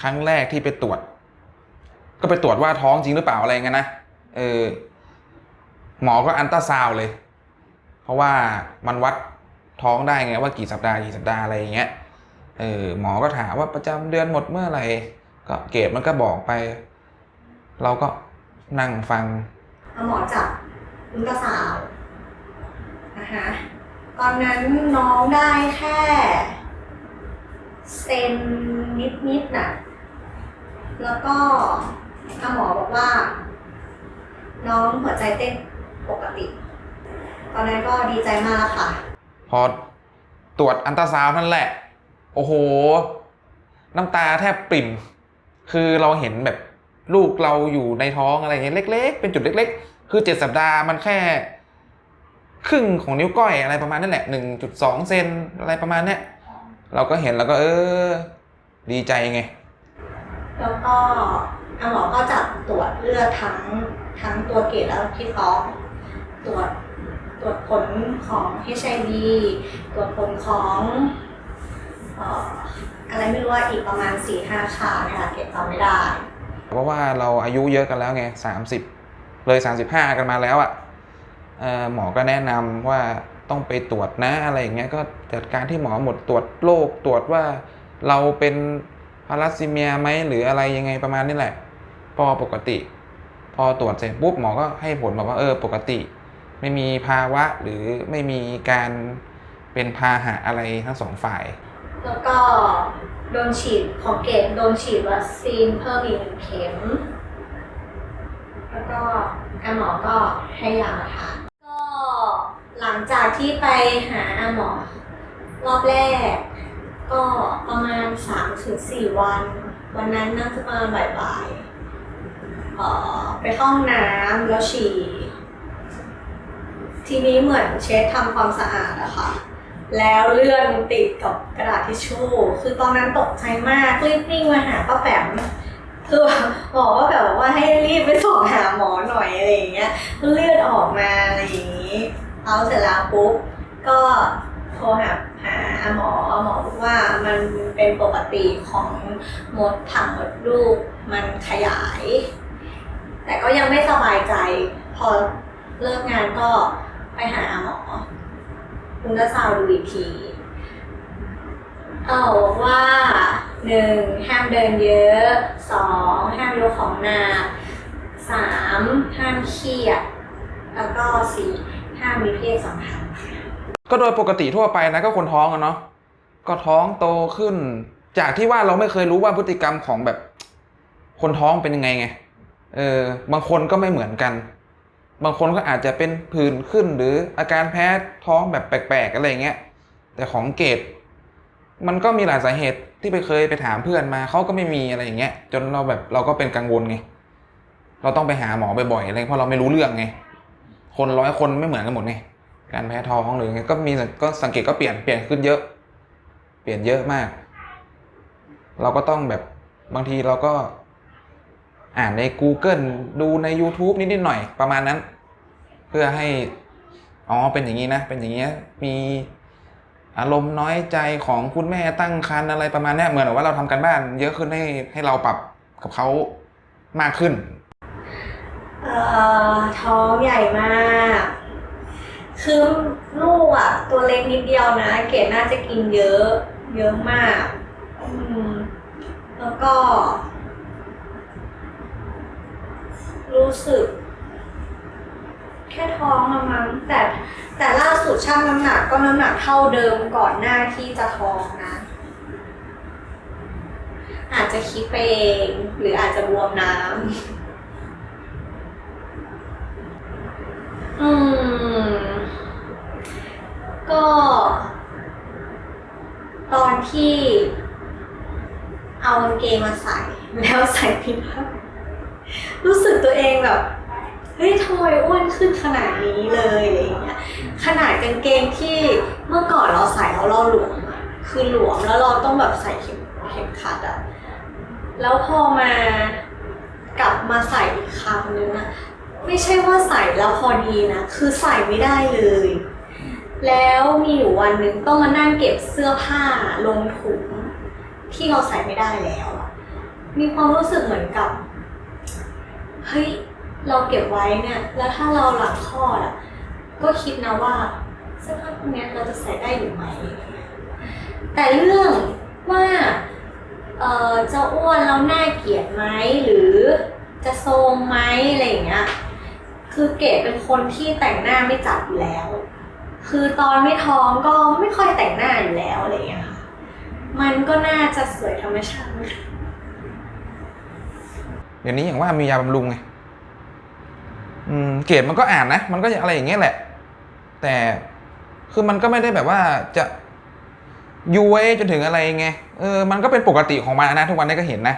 ครั้งแรกที่ไปตรวจ ก็ไปตรวจว่าท้องจริงหรือเปล่าอะไรเงี้ยนะเออหมอก็อันตราซาวเลย เพราะว่ามันวัดท้องได้ไงว่ากี่สัปดาห์กี่สัปดาห์อะไรอย่างเงี้ยเออหมอก็ถามว่าประจำเดือนหมดเมื่อไหร่ก็เกรดมันก็บอกไป เราก็นั่งฟังหมอจับอุลตราซาวนะคะตอนนั้นน้องได้แค่ เซนนิดๆน่ะ แล้วก็เอาหมอบอกว่า น้องหัวใจเต้นปกติ ตอนนั้นก็ดีใจมากแล้วค่ะ พอตรวจอันตราซาวน์นั่นแหละ โอ้โห น้ำตาแทบปริ่ม คือเราเห็นแบบลูกเราอยู่ในท้องอะไรเงี้ยเล็ก ๆ เป็นจุดเล็ก ๆ คือเจ็ดสัปดาห์มันแค่ ครึ่งของนิ้วก้อยอะไรประมาณนั่นแหละหนึ่งจุดสองเซนอะไรประมาณเนี้ยเราก็เห็นแล้วก็เออ ดีใจไง แล้วก็หมอก็จับตรวจเลือดทั้งทั้งตัวเกล็ดแล้วที่ท้องตรวจตรวจผลของ HIV ตรวจผลของอะไรไม่รู้ว่าอีกประมาณ4ี่ห้าคานะคะเก็บจำไม่ได้ เพราะว่าเราอายุเยอะกันแล้วไงสามสิบเลยสามสิบห้ากันมาแล้วอะ่ะหมอก็แนะนำว่าต้องไปตรวจนะอะไรอย่างเงี้ยก็จัดการที่หมอหมดตรวจโรคตรวจว่าเราเป็น พาราซิเมียไหมหรืออะไรยังไงประมาณนี้แหละ พอปกติ พอตรวจเสร็จปุ๊บหมอก็ให้ผลบอกว่าเออปกติ ไม่มีภาวะหรือไม่มีการเป็นพาหะอะไรทั้งสองฝ่าย แล้วก็โดนฉีดของเกตโดนฉีดวัคซีนเพิ่มอีกหนึ่งเข็ม แล้วก็อาหมอก็ให้ยามาทานก็หลังจากที่ไปหาอาหมอรอบแรก ก็ประมาณ3ถึง4วัน วันนั้นน่าจะมาบ่ายๆเอ่อไปเข้าห้องน้ำแล้วฉี่ ทีนี้เหมือนเช็ดทำความสะอาดอะค่ะ แล้วเลื่อนติดกับกระดาษทิชชู่ คือตอนนั้นตกใจมากรีบวิ่งมาหาป้าแปมคือหมอว่าแบบว่าให้รีบไปส่งหาหมอหน่อยอะไรอย่างเงี้ยเลือดออกมาอะไรอย่างงี้เอาเสร็จแล้วปุ๊บก็โทรหาหา หมอหมอบอกว่ามันเป็นปกติของมดถังมดลูกมันขยาย แต่ก็ยังไม่สบายใจ พอเลิกงานก็ไปหาหมอคุณก็ซาวดูอีกทีเอาบอกว่าหนึ่งห้ามเดินเยอะสองห้ามยกของหนักสามห้ามเครียด แล้วก็สี่ห้ามมีเพศสัมพันธ์ ก็โดยปกติทั่วไปนะก็คนท้องอะเนาะก็ท้องโตขึ้น จากที่ว่าเราไม่เคยรู้ว่าพฤติกรรมของแบบ คนท้องเป็นยังไงไงเออบางคนก็ไม่เหมือนกัน บางคนก็อาจจะเป็นผื่นขึ้นหรืออาการแพ้ท้องแบบแปลกๆอะไรเงี้ยแต่ของเกดมันก็มีหลายสาเหตุที่ไปเคยไปถามเพื่อนมาเขาก็ไม่มีอะไรอย่างเงี้ย จนเราแบบเราก็เป็นกังวลไงเราต้องไปหาหมอบ่อยๆอะไรเพราะเราไม่รู้เรื่องไง คนร้อยคนไม่เหมือนกันหมดไง การแพ้ท้องหรือไงก็มีก็สังเกตก็เปลี่ยนเปลี่ยนขึ้นเยอะ เปลี่ยนเยอะมาก เราก็ต้องแบบบางทีเราก็อ่านใน Google ดูใน YouTube นิดๆหน่อยประมาณนั้น เพื่อให้อ๋อเป็นอย่างนี้นะ เป็นอย่างนี้มีอารมณ์น้อยใจของคุณแม่ตั้งครรภ์อะไรประมาณนี้เหมือนกับว่าเราทำกันบ้านเยอะขึ้นให้ให้เราปรับกับเขามากขึ้น เอ่อท้องใหญ่มาก คือลูกอะ ตัวเล็กนิดเดียวนะ เกดน่าจะกินเยอะ เยอะมาก อืม แล้วก็ รู้สึก แค่ท้องละมั้งแต่แต่ล่าสุดชั่งน้ำหนักก็น้ำหนักเท่าเดิมก่อนหน้าที่จะท้องนะ อาจจะคิดไปเอง หรืออาจจะบวมน้ำ อืม ก็ ตอนที่เอากางเกงมาใส่แล้วใส่ผิดผ้ารู้สึกตัวเองแบบเฮ้ยทำไมอ้วนขึ้นขนาดนี้เลยอะไรอย่างเงี้ยขนาดกางเกงที่เมื่อก่อนเราใส่แล้วเราหลวมคือหลวมแล้วเราต้องแบบใส่เข็มเข็มขัดอะแล้วพอมากลับมาใส่อีกครั้งนึงอะไม่ใช่ว่าใส่แล้วพอดีนะ คือใส่ไม่ได้เลย แล้วมีอยู่วันหนึ่งต้องมานั่งเก็บเสื้อผ้าลงถุงที่เราใส่ไม่ได้แล้วอะมีความรู้สึกเหมือนกับ เฮ้ย เราเก็บไว้เนี่ย แล้วถ้าเราหลังคลอดอะก็คิดนะว่าเสื้อผ้าพวกนี้เราจะใส่ได้อยู่ไหมแต่เรื่องว่าเอ่อจะอ้วนแล้วน่าเกลียดไหมหรือจะโทรมไหมอะไรอย่างเงี้ย คือเกดเป็นคนที่แต่งหน้าไม่จัดอยู่แล้ว คือตอนไม่ท้องก็ไม่ค่อยแต่งหน้าอยู่แล้วอะไรอย่างเงี้ยค่ะมันก็น่าจะสวยธรรมชาติเดี๋ยวนี้อย่างว่ามียาบำรุงไงอืมเกรดมันก็อ่านนะ มันก็อะไรอย่างเงี้ยแหละ แต่คือมันก็ไม่ได้แบบว่าจะยุ้ยจนถึงอะไรไงเออมันก็เป็นปกติของมันนะทุกวันนี้ก็เห็นนะ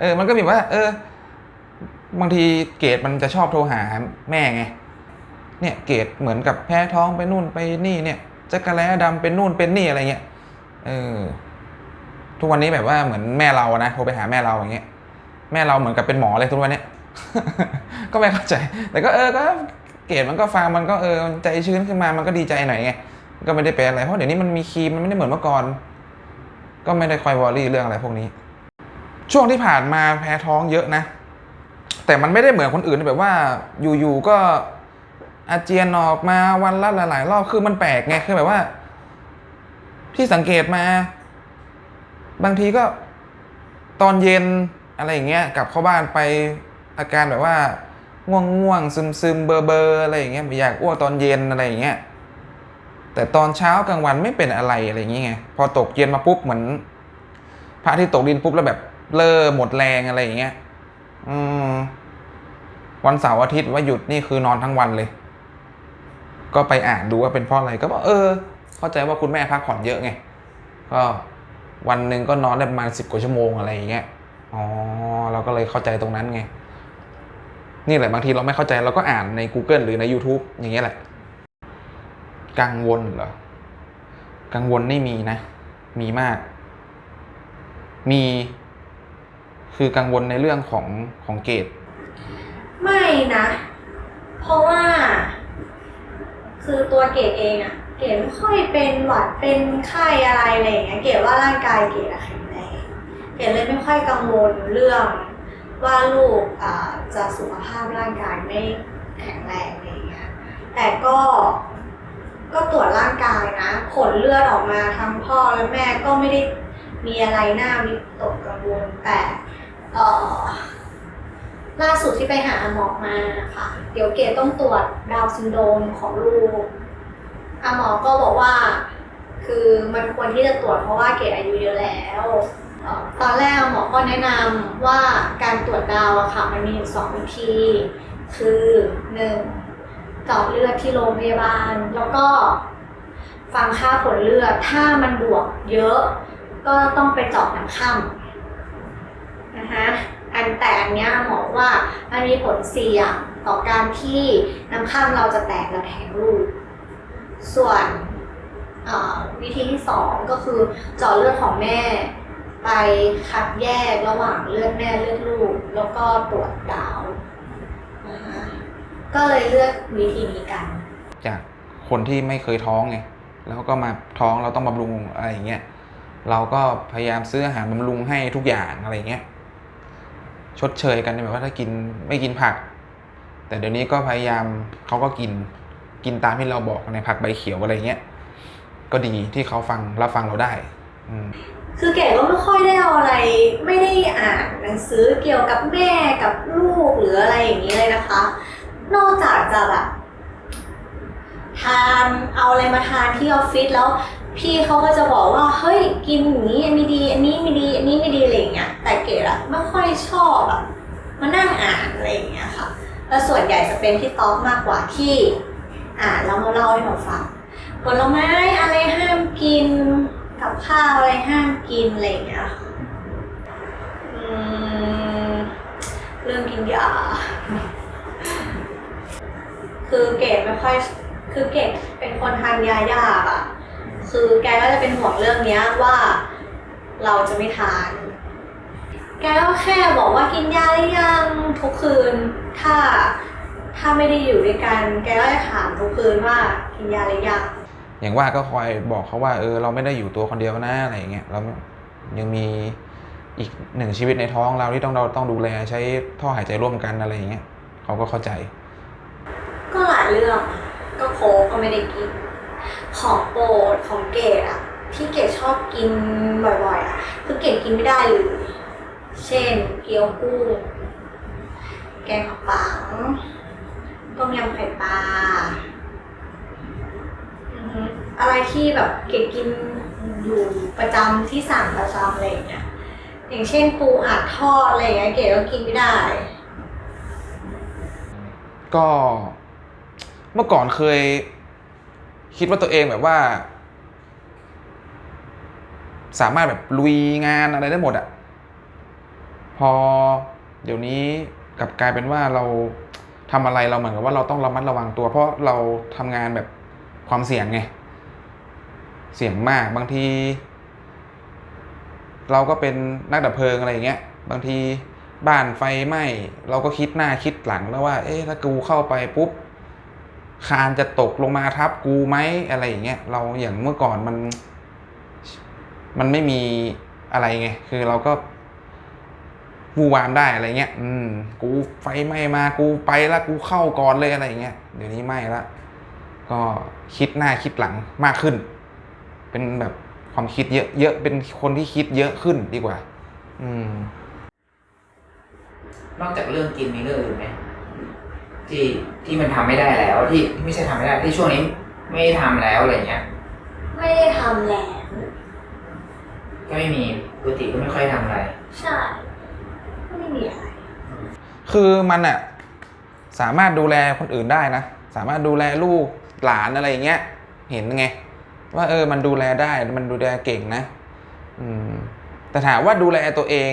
เออ มันก็มีว่า เออ บางทีเกรดมันจะชอบโทรหาแม่ไง เนี่ยเกรดเหมือนกับแพ้ท้องไปนู่นไปนี่เนี่ยจักระแล้ดำเป็นนู่นเป็นนี่อะไรเงี้ยเออทุกวันนี้แบบว่าเหมือนแม่เราอะนะโทรไปหาแม่เราอย่างเงี้ยแม่เราเหมือนกับเป็นหมอเลยทุกวันเนี้ยก็ไม่เข้าใจ แต่ก็เออก็เกรดมันก็ฟังมันก็เออใจชื้นขึ้นมามันก็ดีใจหน่อยไงก็ไม่ได้เป็นอะไรเพราะเดี๋ยวนี้มันมีครีมมันไม่ได้เหมือนเมื่อก่อน ก็ไม่ได้คอยวอรี่เรื่องอะไรพวกนี้ ช่วงที่ผ่านมาแพ้ท้องเยอะนะ แต่มันไม่ได้เหมือนคนอื่นแบบว่าอยู่ๆก็ อาเจียนออกมาวันละหลายๆรอบคือมันแปลกไงคือแบบว่า ที่สังเกตมา บางทีก็ตอนเย็นอะไรอย่างเงี้ยกลับเข้าบ้านไปอาการแบบว่าง่วงง่วงซึมซึมเบอร์เบอร์อะไรอย่างเงี้ยอยากอ้วกตอนเย็นอะไรอย่างเงี้ยแต่ตอนเช้ากลางวันไม่เป็นอะไรอะไรอย่างเงี้ยพอตกเย็นมาปุ๊บเหมือนพระที่ตกดินปุ๊บแล้วแบบเลอหมดแรงอะไรอย่างเงี้ย อืมวันเสาร์อาทิตย์ว่าหยุดนี่คือนอนทั้งวันเลย ก็ไปอ่านดูว่าเป็นเพราะอะไรก็บอกเออ เข้าใจว่าคุณแม่พักผ่อนเยอะไงก็วันหนึ่งก็นอนได้ประมาณสิบกว่าชั่วโมงอะไรอย่างเงี้ยอ๋อเราก็เลยเข้าใจตรงนั้นไงนี่แหละบางทีเราไม่เข้าใจเราก็อ่านใน Google หรือใน YouTube อย่างเงี้ยแหละ กังวลเหรอ กังวลไม่มีนะ มีมาก มีคือกังวลในเรื่องของของเกรดไม่นะ เพราะว่า คือตัวเกดเองอะเกดไม่ค่อยเป็นหวัดเป็นไข้อะไรอะไรอย่างเงี้ยเกดว่าร่างกายเกดอะแข็งแรงเกดเลยไม่ค่อยกังวลเรื่องว่าลูกอ่าจะสุขภาพร่างกายไม่แข็งแรงอะไรอย่างเงี้ยแต่ก็ก็ตรวจร่างกายนะ ผลเลือดออกมาทั้งพ่อและแม่ก็ไม่ได้มีอะไรน่าวิตกกังวลแต่เออ ล่าสุดที่ไปหาหมอมาค่ะ เดี๋ยวเกดต้องตรวจดาวซินโดรมของลูกอาหมอก็บอกว่า คือมันควรที่จะตรวจเพราะว่าเกดอายุเยอะแล้ว ตอนแรกหมอก็แนะนำว่าการตรวจดาวอะค่ะ มันมีอยู่สองวิธี คือหนึ่งเจาะเลือดที่โรงพยาบาล แล้วก็ฟังค่าผลเลือดถ้ามันบวกเยอะ ก็ต้องไปเจาะน้ำค่ำนะคะ อันแต่อันเนี้ยหมอว่ามันมีผลเสี่ยงต่อการที่น้ำข้ามเราจะแตกและแทงลูกส่วนวิธีที่สองก็คือเจาะเลือดของแม่ ไปคัดแยกระหว่างเลือดแม่เลือดลูก แล้วก็ตรวจดาว ก็เลยเลือกวิธีนี้กัน จากคนที่ไม่เคยท้องไงแล้วก็มาท้องเราต้องบำรุงอะไรอย่างเงี้ยเราก็พยายามซื้ออาหารบำรุงให้ทุกอย่างอะไรเงี้ย ชดเชยกันแบบว่าถ้ากินไม่กินผัก แต่เดี๋ยวนี้ก็พยายามเขาก็กินกินตามที่เราบอกในผักใบเขียวอะไรเงี้ยก็ดีที่เขาฟังรับฟังเราได้อคือเก๋ก็ไม่ค่อยได้เอาอะไร ไม่ได้อ่านหนังสือเกี่ยวกับแม่กับลูกหรืออะไรอย่างนี้เลยนะคะ นอกจากจะแบบทานเอาอะไรมาทานที่ออฟฟิศแล้ว พี่เขาก็จะบอกว่าเฮ้ยกินอย่างนี้ไม่ดีอันนี้ไม่ดีอันนี้ไม่ดีอะไรอย่างเงี้ยแต่เก๋อะไม่ค่อยชอบแบบมานั่งอ่านอะไรอย่างเงี้ยค่ะแล้วส่วนใหญ่จะเป็นที่ต๊อกมากกว่าที่อ่านแล้วมาเล่าให้เราฟังผลไม้อะไรห้ามกินกับข้าวอะไรห้ามกินอะไรอย่างเงี้ยค่ะอืมเรื่องกินยา คือเกดไม่ค่อย คือเกดเป็นคนทานยายากอะ คือแกก็จะเป็นห่วงเรื่องเนี้ยว่าเราจะไม่ทาน แกก็แค่บอกว่ากินยาหรือยังทุกคืน ถ้าถ้าไม่ได้อยู่ด้วยกัน แกก็จะถามทุกคืนว่ากินยาหรือยัง อย่างว่าก็คอยบอกเขาว่าเออเราไม่ได้อยู่ตัวคนเดียวนะอะไรอย่างเงี้ยเรายังมีอีกหนึ่งชีวิตในท้องเราที่ต้องเราต้องดูแลใช้ท่อหายใจร่วมกันอะไรอย่างเงี้ยเขาก็เข้าใจ ก็หลายเรื่อง ก็โค้กก็ไม่ได้กิน ของโปรดของเกดอะที่เกดชอบกินบ่อยๆอะคือเกดกินไม่ได้เลยเช่นเกี๊ยวกุ้งแกงผักปังต้มยำไข่ปลาอะไรที่แบบเกดกินอยู่ประจำที่สั่งประจำอะไรอย่างเงี้ยอย่างเช่นปูอัดทอดอะไรอย่างเงี้ยเกดก็กินไม่ได้ ก็เมื่อก่อนเคย คิดว่าตัวเองแบบว่า สามารถแบบลุยงานอะไรได้หมดอะพอเดี๋ยวนี้กลับกลายเป็นว่าเราทำอะไรเราเหมือนกับว่าเราต้องระมัดระวังตัว เพราะเราทำงานแบบความเสี่ยงไงเสี่ยงมากบางที เราก็เป็นนักดับเพลิงอะไรอย่างเงี้ย บางทีบ้านไฟไหม้เราก็คิดหน้าคิดหลังแล้วว่า เอ๊ะถ้ากูเข้าไปปุ๊บ คานจะตกลงมาทับกูไหมอะไรอย่างเงี้ยเราอย่างเมื่อก่อนมัน มันไม่มีอะไรไงคือเราก็วูวามได้อะไรเงี้ย อืม กูไฟไหม้มากูไปละกูเข้าก่อนเลยอะไรเงี้ยเดี๋ยวนี้ไม่ละก็คิดหน้าคิดหลังมากขึ้น เป็นแบบความคิดเยอะเยอะเป็นคนที่คิดเยอะขึ้นดีกว่า อืม นอกจากเรื่องกินมีเรื่องอื่นไหม ที่ที่มันทำไม่ได้แล้วที่ที่ไม่ใช่ทำไม่ได้ที่ช่วงนี้ไม่ได้ทำแล้วอะไรเงี้ย ไม่ได้ทำแล้วก็ไม่มีปกติก็ไม่ค่อยทำอะไร ใช่ไม่มีอะไรคือมันอะสามารถดูแลคนอื่นได้นะ สามารถดูแลลูกหลานอะไรอย่างเงี้ย เห็นไง ว่าเออมันดูแลได้มันดูแลเก่งนะ อืม แต่ถามว่าดูแลตัวเอง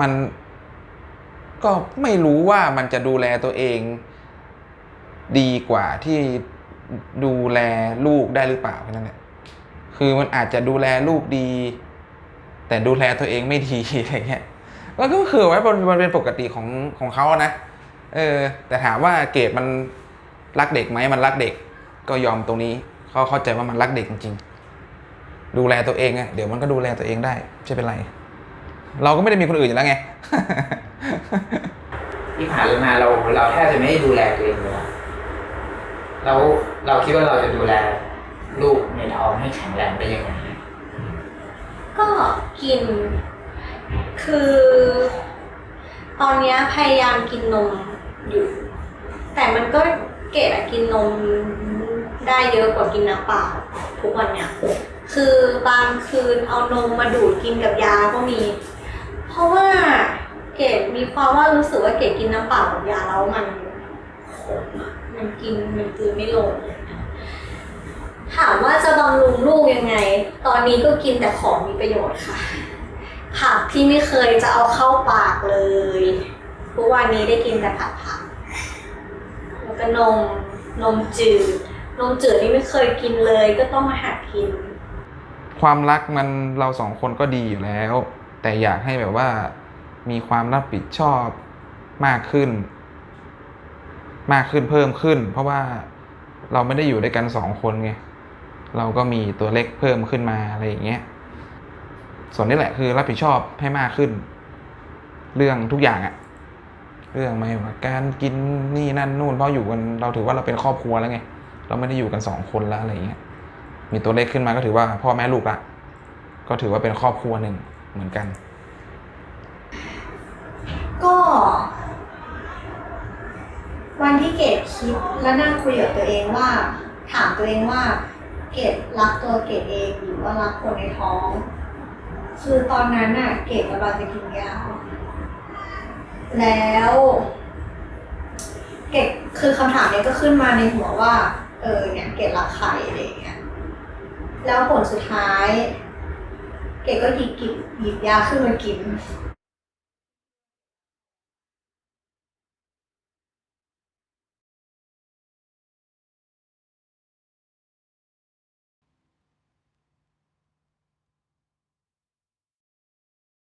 มัน ก็ไม่รู้ว่ามันจะดูแลตัวเอง ดีกว่าที่ดูแลลูกได้หรือเปล่าแค่นั้นแหละคือมันอาจจะดูแลลูกดี แต่ดูแลตัวเองไม่ดีอะไรเงี้ยก็คือว่ามันมันเป็นปกติของของเขานะเออ แต่ถามว่าเกดมันรักเด็กไหมมันรักเด็ก ก็ยอมตรงนี้เขาเข้าใจว่ามันรักเด็กจริงๆดูแลตัวเองอะเดี๋ยวมันก็ดูแลตัวเองได้ไม่ใช่เป็นไร เราก็ไม่ได้มีคนอื่นอยู่แล้วไง ที่ผ่านมาเราเราแทบจะไม่ได้ดูแลตัวเองเลยนะแล้วเราคิดว่าเราจะดูแลลูกในท้องให้แข็งแรงได้ยังไงก็กิน คือ ตอนนี้พยายามกินนมอยู่ แต่มันก็เกดอะกินนมได้เยอะกว่ากินน้ำเปล่าทุกวันเนี้ยคือบางคืนเอานมมาดูดกินกับยาก็มี เพราะว่า เกดมีความว่ารู้สึกว่าเกดกินน้ำเปล่ากับยาแล้วมันขมอะมันกินมันกืนไม่ลงถามว่าจะบำรุงลูกยังไง ตอนนี้ก็กินแต่ของมีประโยชน์ค่ะ ผักที่ไม่เคยจะเอาเข้าปากเลยทุกวันนี้ได้กินแต่ผัดผัก แล้วก็นม นมจืด นมจืดนี่ไม่เคยกินเลย ก็ต้องมาหัดกิน ความรักมันเราสองคนก็ดีอยู่แล้ว แต่อยากให้แบบว่า มีความรับผิดชอบมากขึ้น มากขึ้นเพิ่มขึ้น เพราะว่าเราไม่ได้อยู่ด้วยกันสองคนไงเราก็มีตัวเล็กเพิ่มขึ้นมาอะไรอย่างเงี้ยส่วนนี้แหละคือรับผิดชอบให้มากขึ้น เรื่องทุกอย่างอะเรื่องไม่ว่าการกินนี่นั่นนู่นเพราะอยู่กันเราถือว่าเราเป็นครอบครัวแล้วไงเราไม่ได้อยู่กันสองคนแล้วอะไรอย่างเงี้ยมีตัวเลขขึ้นมาก็ถือว่าพ่อแม่ลูกละก็ถือว่าเป็นครอบครัวหนึ่งเหมือนกัน ก็ วันที่เกด คิดและนั่งคุยกับตัวเองว่า ถามตัวเองว่า เกดรักตัวเกดเองหรือว่ารักคนในท้อง คือตอนนั้นน่ะ เกดกำลังจะกินยาแล้ว เกดคือคำถามเนี้ยก็ขึ้นมาในหัวว่า เออเนี่ยเกดรักใครอะไรอย่างเงี้ยแล้วผลสุดท้าย เกดก็หยิบกิบหยิบยาขึ้นมากิน